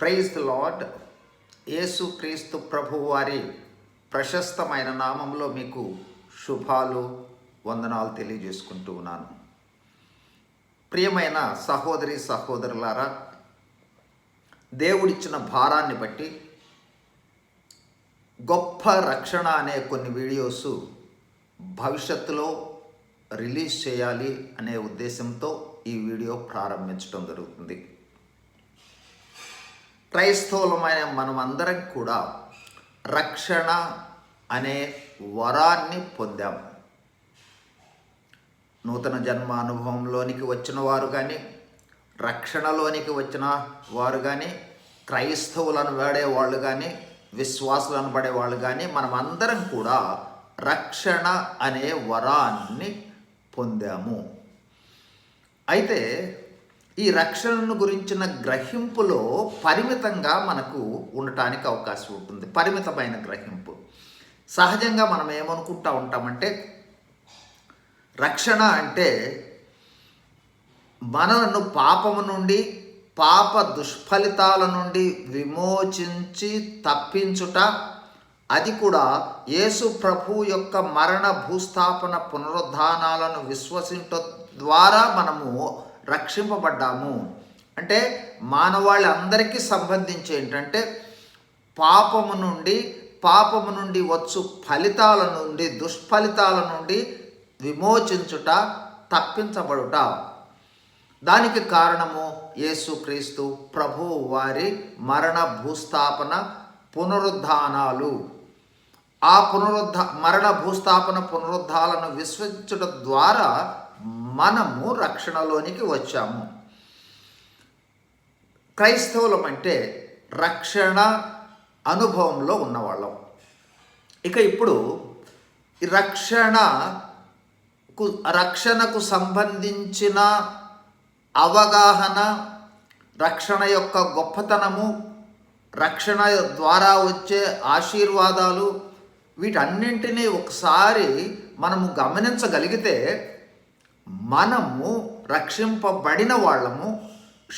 Praise the lord యేసు క్రీస్తు ప్రభు వారి ప్రశస్తమైన నామంలో మీకు శుభాలు వందనాలు తెలియజేసుకుంటూ ఉన్నాను. ప్రియమైన సహోదరి సహోదరులారా దేవుడిచ్చిన భారాన్ని బట్టి గొప్ప రక్షణ అనే కొన్ని వీడియోస్ భవిష్యత్తులో రిలీజ్ చేయాలి అనే ఉద్దేశంతో ఈ వీడియో ప్రారంభించడం జరుగుతుంది. క్రైస్తవులమైన మనమందరం కూడా రక్షణ అనే వరాన్ని పొందాం. నూతన జన్మ అనుభవంలోనికి వచ్చిన వారు కానీ రక్షణలోనికి వచ్చిన వారు కానీ క్రైస్తవులను వాడే వాళ్ళు కానీ విశ్వాసులను పడే వాళ్ళు కానీ మనం అందరం కూడా రక్షణ అనే వరాన్ని పొందాము. అయితే ఈ రక్షణను గురించిన గ్రహింపులో పరిమితంగా మనకు ఉండటానికి అవకాశం ఉంటుంది. పరిమితమైన గ్రహింపు. సహజంగా మనం ఏమనుకుంటా ఉంటామంటే రక్షణ అంటే మనలను పాపము నుండి పాప దుష్ఫలితాల నుండి విమోచించి తప్పించుట అది కూడా యేసు ప్రభు యొక్క మరణ భూస్థాపన పునరుద్ధానాలను విశ్వసించ ద్వారా మనము రక్షింపబడ్డాము. అంటే మానవాళ్ళందరికీ సంబంధించి ఏంటంటే పాపము నుండి పాపము నుండి వచ్చు ఫలితాల నుండి దుష్ఫలితాల నుండి విమోచించుట తప్పించబడుట. దానికి కారణము యేసుక్రీస్తు ప్రభు వారి మరణ భూస్థాపన పునరుద్ధానాలు. ఆ పునరుద్ధ మరణ భూస్థాపన పునరుద్ధాలను విశ్వసించడం ద్వారా మనము రక్షణలోనికి వచ్చాము. క్రైస్తవులం అంటే రక్షణ అనుభవంలో ఉన్నవాళ్ళం. ఇక ఇప్పుడు ఈ రక్షణకు రక్షణకు సంబంధించిన అవగాహన రక్షణ యొక్క గొప్పతనము రక్షణ ద్వారా వచ్చే ఆశీర్వాదాలు వీటన్నింటినీ ఒకసారి మనము గమనించగలిగితే మనము రక్షింపబడిన వాళ్ళము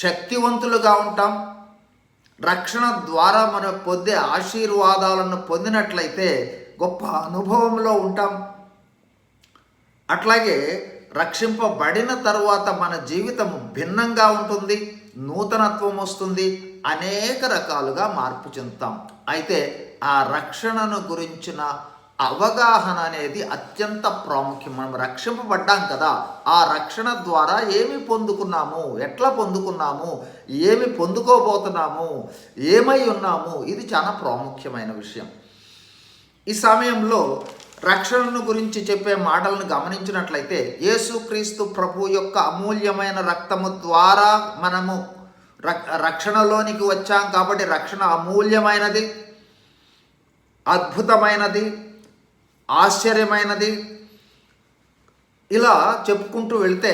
శక్తివంతులుగా ఉంటాం. రక్షణ ద్వారా మనం పొందే ఆశీర్వాదాలను పొందినట్లయితే గొప్ప అనుభవంలో ఉంటాం. అట్లాగే రక్షింపబడిన తరువాత మన జీవితం భిన్నంగా ఉంటుంది నూతనత్వం వస్తుంది అనేక రకాలుగా మార్పు చెందుతాం. అయితే ఆ రక్షణను గురించిన అవగాహన అనేది అత్యంత ప్రాముఖ్యం. మనం రక్షింపబడ్డాం కదా ఆ రక్షణ ద్వారా ఏమి పొందుకున్నాము ఎట్లా పొందుకున్నాము ఏమి పొందుకోబోతున్నాము ఏమై ఉన్నాము ఇది చాలా ప్రాముఖ్యమైన విషయం. ఈ సమయంలో రక్షణను గురించి చెప్పే మాటలను గమనించినట్లయితే యేసుక్రీస్తు ప్రభు యొక్క అమూల్యమైన రక్తము ద్వారా మనము రక్షణలోనికి వచ్చాం కాబట్టి రక్షణ అమూల్యమైనది అద్భుతమైనది. ఆశ్చర్యమైనది. ఇలా చెప్పుకుంటూ వెళ్తే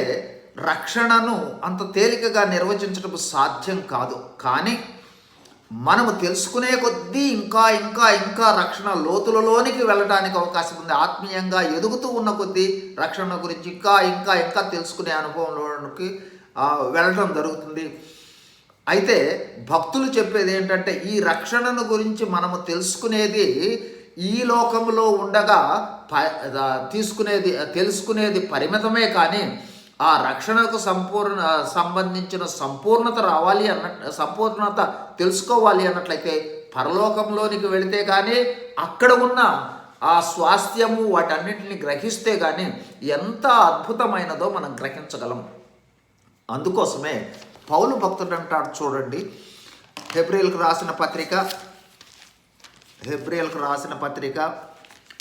రక్షణను అంత తేలికగా నిర్వచించడం సాధ్యం కాదు. కానీ మనము తెలుసుకునే కొద్దీ ఇంకా ఇంకా ఇంకా రక్షణ లోతులలోనికి వెళ్ళడానికి అవకాశం ఉంది. ఆత్మీయంగా ఎదుగుతూ ఉన్న కొద్దీ రక్షణ గురించి ఇంకా ఇంకా ఇంకా తెలుసుకునే అనుభవంలోకి వెళ్ళడం జరుగుతుంది. అయితే భక్తులు చెప్పేది ఏంటంటే ఈ రక్షణను గురించి మనము తెలుసుకునేది ఈ లోకంలో ఉండగా తీసుకునేది తెలుసుకునేది పరిమితమే కానీ ఆ రక్షణకు సంపూర్ణ సంబంధించిన సంపూర్ణత రావాలి అన్న సంపూర్ణత తెలుసుకోవాలి అన్నట్లయితే పరలోకంలోనికి వెళితే కానీ అక్కడ ఉన్న ఆ స్వాస్థ్యము వాటన్నింటిని గ్రహిస్తే కానీ ఎంత అద్భుతమైనదో మనం గ్రహించగలం. అందుకోసమే పౌలు భక్తుడు అంటాడు చూడండి ఫిబ్రిల్కి రాసిన పత్రిక హెబ్రియల్కు రాసిన పత్రిక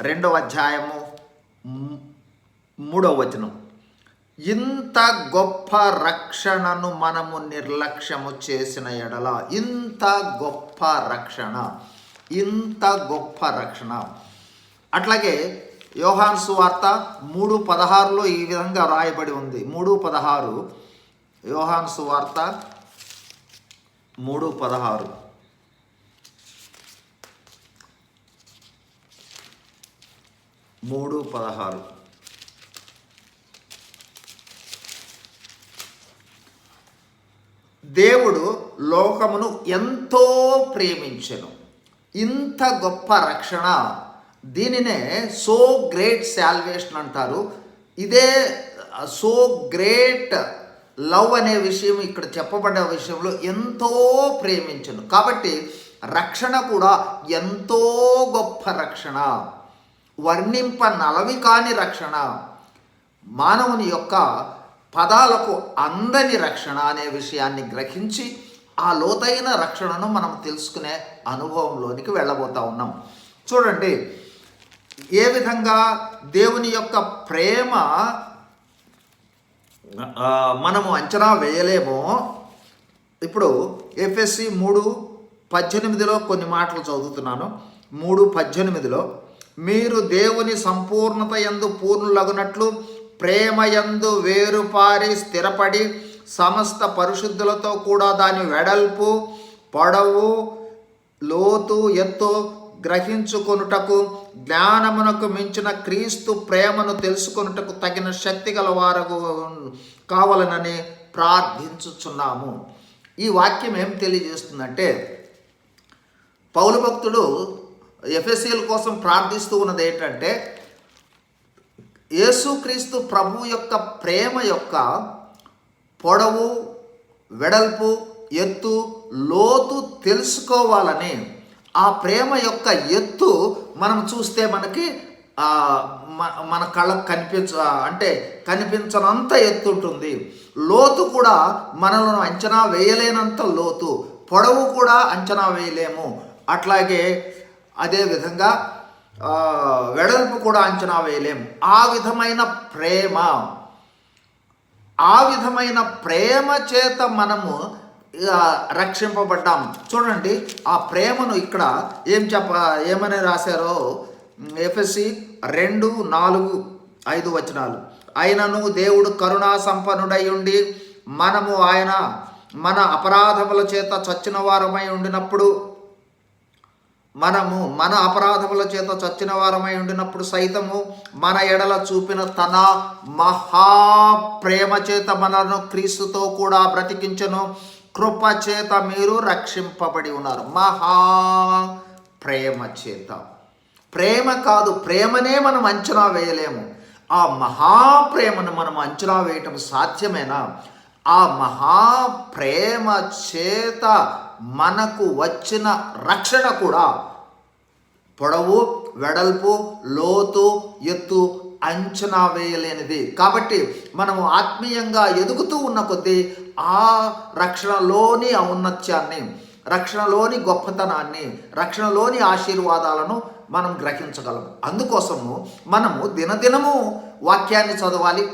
రెండవ అధ్యాయము మూడవ వచనం. ఇంత గొప్ప రక్షణను మనము నిర్లక్ష్యము చేసిన ఎడల ఇంత గొప్ప రక్షణ ఇంత గొప్ప రక్షణ. అట్లాగే యోహాన్ సువార్త మూడు పదహారులో ఈ విధంగా రాయబడి ఉంది. మూడు పదహారు యోహాన్ సువార్త మూడు పదహారు. మూడు పదహారు. దేవుడు లోకమును ఎంతో ప్రేమించెను. ఇంత గొప్ప రక్షణ. దీనినే సో గ్రేట్ శాల్వేషన్ అంటారు. ఇదే సో గ్రేట్ లవ్ అనే విషయం ఇక్కడ చెప్పబడ్డ విషయంలో ఎంతో ప్రేమించను. కాబట్టి రక్షణ కూడా ఎంతో గొప్ప రక్షణ. వర్ణింప నలవి కాని రక్షణ. మానవుని యొక్క పదాలకు అందని రక్షణ అనే విషయాన్ని గ్రహించి ఆ లోతైన రక్షణను మనం తెలుసుకునే అనుభవంలోనికి వెళ్ళబోతా ఉన్నాం. చూడండి ఏ విధంగా దేవుని యొక్క ప్రేమ మనము అంచనా వేయలేమో. ఇప్పుడు ఎఫ్ఎస్సి మూడు పద్దెనిమిదిలో కొన్ని మాటలు చదువుతున్నాను. మూడు పద్దెనిమిదిలో మీరు దేవుని సంపూర్ణత యందు పూర్ణులగునట్లు ప్రేమ యందు వేరుపారి స్థిరపడి సమస్త పరిశుద్ధులతో కూడా దాని వెడల్పు పొడవు లోతు ఎత్తు గ్రహించుకొనుటకు జ్ఞానమునకు మించిన క్రీస్తు ప్రేమను తెలుసుకొనుటకు తగిన శక్తి గల వారు కావాలనని ప్రార్థించుచున్నాము. ఈ వాక్యం ఏం తెలియజేస్తుందంటే పౌలు భక్తుడు ఎఫ్ఎస్సీల కోసం ప్రార్థిస్తూ ఉన్నది ఏంటంటే యేసుక్రీస్తు ప్రభు యొక్క ప్రేమ యొక్క పొడవు వెడల్పు ఎత్తు లోతు తెలుసుకోవాలని ఆ ప్రేమ యొక్క ఎత్తు మనం చూస్తే మనకి మన కళ్ళకు కనిపించ అంటే కనిపించనంత ఎత్తు ఉంటుంది. లోతు కూడా మనలను అంచనా వేయలేనంత లోతు పొడవు కూడా అంచనా వేయలేము. అట్లాగే అదేవిధంగా వెడల్పు కూడా అంచనా వేయలేము ఆ విధమైన ప్రేమ ఆ విధమైన ప్రేమ చేత మనము ఆ, రక్షింపబడ్డాం. చూడండి ఆ ప్రేమను ఇక్కడ ఏం చెప్ప ఏమని రాశారో? ఎఫ్ఎస్సి రెండు నాలుగు ఐదు వచనాలు. ఆయనను దేవుడు కరుణా సంపన్నుడై ఉండి మనము ఆయన మన అపరాధముల చేత చచ్చిన వారమై ఉండినప్పుడు మనము మన అపరాధముల చేత చచ్చిన వారమై ఉండినప్పుడు సైతము మన ఎడల చూపిన తన మహాప్రేమ చేత మనను క్రీస్తుతో కూడా బ్రతికించను. కృప చేత మీరు రక్షింపబడి ఉన్నారు. మహా ప్రేమ చేత. ప్రేమ కాదు ప్రేమనే మనం అంచనా వేయలేము. ఆ మహాప్రేమను మనం అంచనా వేయటం సాధ్యమేనా? ఆ మహాప్రేమ చేత మనకు వచ్చిన రక్షణ కూడా పొడవు వెడల్పు లోతు ఎత్తు అంచనా వేయలేనిది. కాబట్టి మనము ఆత్మీయంగా ఎదుగుతూ ఉన్న కొద్దీ ఆ రక్షణలోని ఔన్నత్యాన్ని రక్షణలోని గొప్పతనాన్ని రక్షణలోని ఆశీర్వాదాలను మనం గ్రహించగలం. అందుకోసము మనము దినదినము వాక్యాన్ని చదవాలి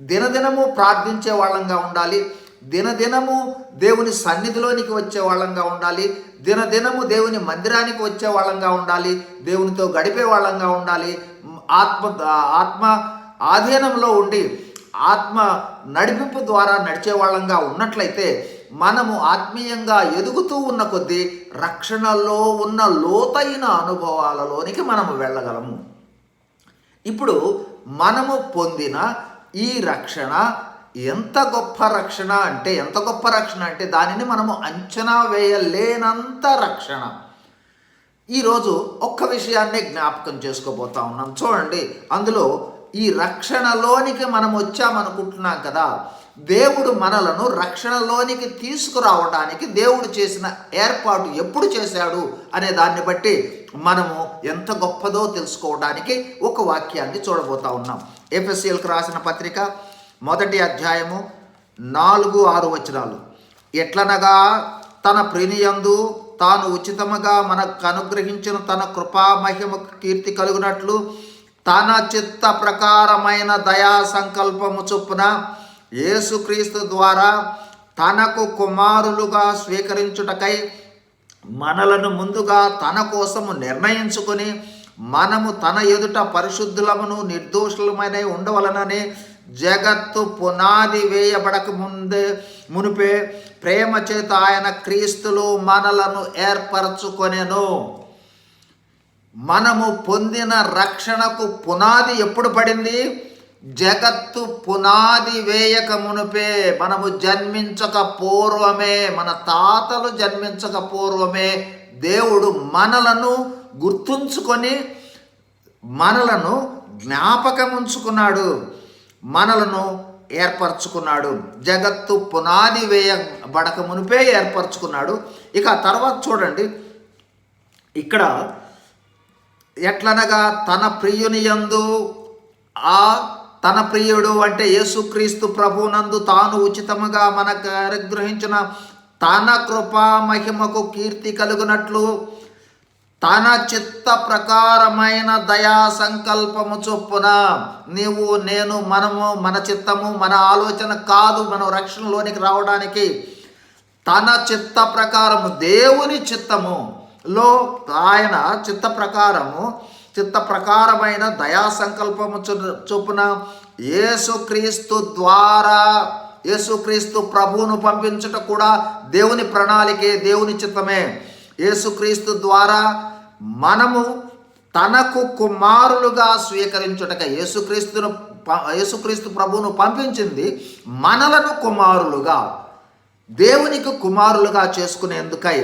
దినదినము ప్రార్థించే వాళ్ళంగా ఉండాలి దినదినము దేవుని సన్నిధిలోనికి వచ్చే వాళ్ళంగా ఉండాలి. దినదినము దేవుని మందిరానికి వచ్చే వాళ్ళంగా ఉండాలి. దేవునితో గడిపే వాళ్ళంగా ఉండాలి. ఆత్మ ఆత్మ ఆధీనంలో ఉండి ఆత్మ నడిపింపు ద్వారా నడిచే వాళ్ళంగా ఉన్నట్లయితే మనము ఆత్మీయంగా ఎదుగుతూ ఉన్న కొద్దీ రక్షణలో ఉన్న లోతైన అనుభవాలలోనికి మనము వెళ్ళగలము. ఇప్పుడు మనము పొందిన ఈ రక్షణ ఎంత గొప్ప రక్షణ అంటే ఎంత గొప్ప రక్షణ అంటే దానిని మనము అంచనా వేయలేనంత రక్షణ. ఈరోజు ఒక్క విషయాన్నే జ్ఞాపకం చేసుకోబోతా ఉన్నాం. చూడండి అందులో ఈ రక్షణలోనికి మనం వచ్చామనుకుంటున్నాం కదా. దేవుడు మనలను రక్షణలోనికి తీసుకురావడానికి దేవుడు చేసిన ఏర్పాటు ఎప్పుడు చేశాడు అనే దాన్ని బట్టి మనము ఎంత గొప్పదో తెలుసుకోవడానికి ఒక వాక్యాన్ని చూడబోతా ఉన్నాం. ఎఫ్ఎస్సీలకు రాసిన పత్రిక మొదటి అధ్యాయము నాలుగు ఆరు వచనాలు. ఎట్లనగా తన ప్రినియందు తాను ఉచితముగా మనకు అనుగ్రహించిన తన కృపా మహిమకు కీర్తి కలుగునట్లు తన చిత్త ప్రకారమైన దయా సంకల్పము చొప్పున యేసుక్రీస్తు ద్వారా తనకు కుమారులుగా స్వీకరించుటకై మనలను ముందుగా తన కోసము నిర్ణయించుకొని మనము తన ఎదుట పరిశుద్ధులమును నిర్దోషులమైన ఉండవలనని జగత్తు పునాది వేయబడక ముందే మునిపే ప్రేమ చేత ఆయన క్రీస్తులు మనలను ఏర్పరచుకొనెను. మనము పొందిన రక్షణకు పునాది ఎప్పుడు పడింది? జగత్తు పునాది వేయక మునుపే మనము జన్మించక పూర్వమే మన తాతలు జన్మించక పూర్వమే దేవుడు మనలను గుర్తుంచుకొని మనలను జ్ఞాపకం ఉంచుకున్నాడు మనలను ఏర్పరచుకున్నాడు. జగత్తు పునాది వేయబడక మునిపే ఏర్పరచుకున్నాడు. ఇక తర్వాత చూడండి. ఇక్కడ ఎట్లనగా తన ప్రియుని యందు ఆ తన ప్రియుడు అంటే యేసుక్రీస్తు ప్రభునందు తాను ఉచితముగా మనకు అనుగ్రహించిన తన కృపా మహిమకు కీర్తి కలుగునట్లు తన చిత్త ప్రకారమైన దయా సంకల్పము చొప్పున నీవు నేను మనము మన చిత్తము మన ఆలోచన కాదు మనం రక్షణలోనికి రావడానికి తన చిత్త ప్రకారము దేవుని చిత్తము లో ఆయన చిత్త ప్రకారము చిత్త ప్రకారమైన దయా సంకల్పము చొప్పున యేసుక్రీస్తు ద్వారా యేసుక్రీస్తు ప్రభువును పంపించుట కూడా దేవుని ప్రణాళికే దేవుని చిత్తమే. యేసుక్రీస్తు ద్వారా మనము తనకు కుమారులుగా స్వీకరించుటక యేసుక్రీస్తును యేసుక్రీస్తు ప్రభువును పంపించింది మనలను కుమారులుగా దేవునికి కుమారులుగా చేసుకునేందుకై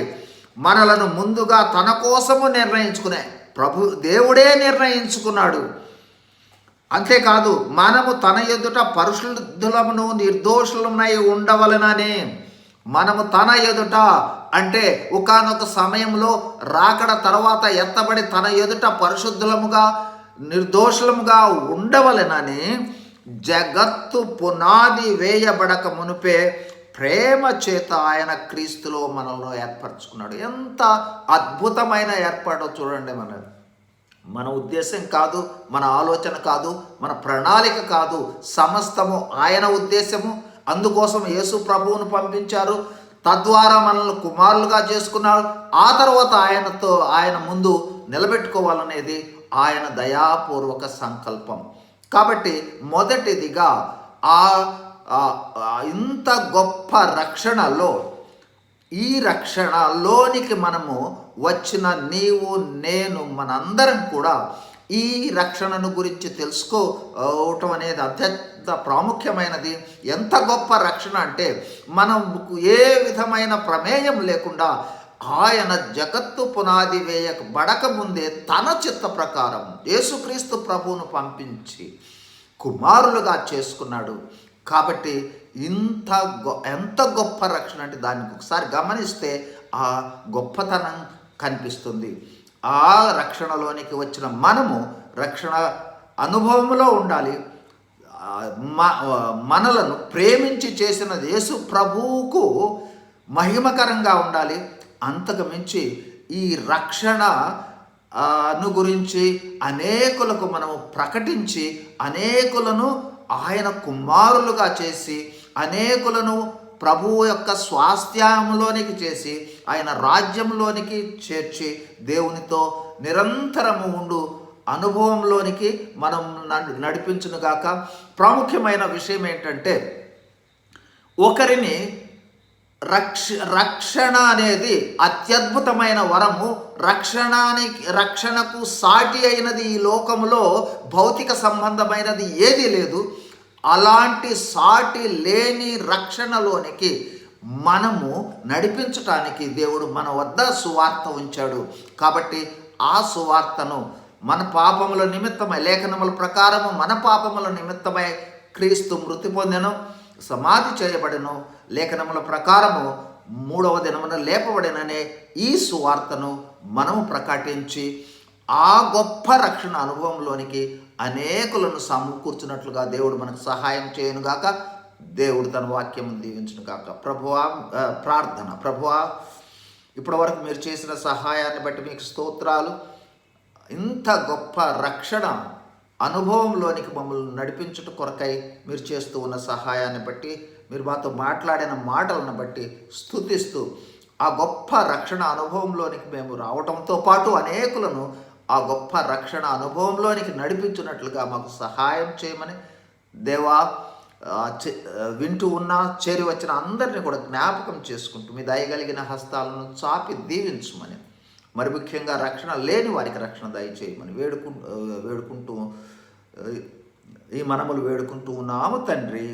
మనలను ముందుగా తన కోసము నిర్ణయించుకునే ప్రభు దేవుడే నిర్ణయించుకున్నాడు. అంతేకాదు మనము తన ఎదుట పరిశుద్ధులమును నిర్దోషులమై ఉండవలననే మనము తన ఎదుట అంటే ఒకానొక సమయంలో రాకడ తర్వాత ఎత్తబడి తన ఎదుట పరిశుద్ధులముగా నిర్దోషులముగా ఉండవలెనని జగత్తు పునాది వేయబడక మునుపే ప్రేమ చేత ఆయన క్రీస్తులో మనల్ని ఏర్పరచుకున్నాడు. ఎంత అద్భుతమైన ఏర్పాటో చూడండి మన. మన ఉద్దేశం కాదు మన ఆలోచన కాదు మన ప్రణాళిక కాదు సమస్తము ఆయన ఉద్దేశము అందుకోసం యేసు ప్రభువును పంపించారు. తద్వారా మనల్ని కుమారులుగా చేసుకున్నారు. ఆ తర్వాత ఆయనతో ఆయన ముందు నిలబెట్టుకోవాలనేది ఆయన దయాపూర్వక సంకల్పం. కాబట్టి మొదటిదిగా ఆ ఆ ఇంత గొప్ప రక్షణలో ఈ రక్షణలోనికి మనము వచ్చిన నీవు నేను మనందరం కూడా ఈ రక్షణను గురించి తెలుసుకోవటం అనేది అత్యంత ప్రాముఖ్యమైనది. ఎంత గొప్ప రక్షణ అంటే మనం ఏ విధమైన ప్రమేయం లేకుండా ఆయన జగత్తు పునాది వేయక బడక ముందే తన చిత్త ప్రకారం యేసుక్రీస్తు ప్రభువును పంపించి కుమారులుగా చేసుకున్నాడు. కాబట్టి ఇంత గొ ఎంత గొప్ప రక్షణ అంటే దానికి ఒకసారి గమనిస్తే ఆ గొప్పతనం కనిపిస్తుంది. ఆ రక్షణలోనికి వచ్చిన మనము రక్షణ అనుభవంలో ఉండాలి. మనలను ప్రేమించి చేసిన యేసు ప్రభువుకు మహిమకరంగా ఉండాలి. అంతకు మించి ఈ రక్షణ అను గురించి అనేకులకు మనము ప్రకటించి అనేకులను ఆయన కుమారులుగా చేసి అనేకులను ప్రభువు యొక్క స్వాస్థ్యంలోనికి చేసి ఆయన రాజ్యంలోనికి చేర్చి దేవునితో నిరంతరము ఉండు అనుభవంలోనికి మనం నడు- నడిపించునుగాక ప్రాముఖ్యమైన విషయం ఏంటంటే ఒకరిని రక్ష రక్షణ అనేది అత్యద్భుతమైన వరము. రక్షణానికి రక్షణకు సాటి అయినది ఈ లోకంలో భౌతిక సంబంధమైనది ఏదీ లేదు. అలాంటి సాటి లేని రక్షణలోనికి మనము నడిపించటానికి దేవుడు మన వద్ద సువార్త ఉంచాడు. కాబట్టి ఆ సువార్తను మన పాపముల నిమిత్తమై లేఖనముల ప్రకారము మన పాపముల నిమిత్తమై క్రీస్తు మృతి పొందెను సమాధి చేయబడెను. లేఖనముల ప్రకారము మూడవ దినమున లేపబడిననే ఈ సువార్తను మనము ప్రకటించి ఆ గొప్ప రక్షణ అనుభవంలోనికి అనేకులను సమకూర్చున్నట్లుగా దేవుడు మనకు సహాయం చేయనుగాక దేవుడు తన వాక్యం దీవించును కాక ప్రభువా ప్రార్థన. ప్రభువా ఇప్పటి వరకు మీరు చేసిన సహాయాన్ని బట్టి మీకు స్తోత్రాలు. ఇంత గొప్ప రక్షణ అనుభవంలోనికి మమ్మల్ని నడిపించుట కొరకై మీరు చేస్తూ ఉన్న సహాయాన్ని బట్టి మీరు మాతో మాట్లాడిన మాటలను బట్టి స్థుతిస్తూ ఆ గొప్ప రక్షణ అనుభవంలోనికి మేము రావటంతో పాటు అనేకులను ఆ గొప్ప రక్షణ అనుభవంలోనికి నడిపించున్నట్లుగా మాకు సహాయం చేయమని దేవా వింటూ ఉన్న చేరి వచ్చిన అందరినీ కూడా జ్ఞాపకం చేసుకుంటూ మీ దయగలిగిన హస్తాలను చాపి దీవించమని. మరి ముఖ్యంగా రక్షణ లేని వారికి రక్షణ దయచేయమని వేడుకు వేడుకుంటూ ఈ మనములు వేడుకుంటూ ఉన్నాము తండ్రి.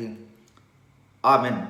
ఆమెన్.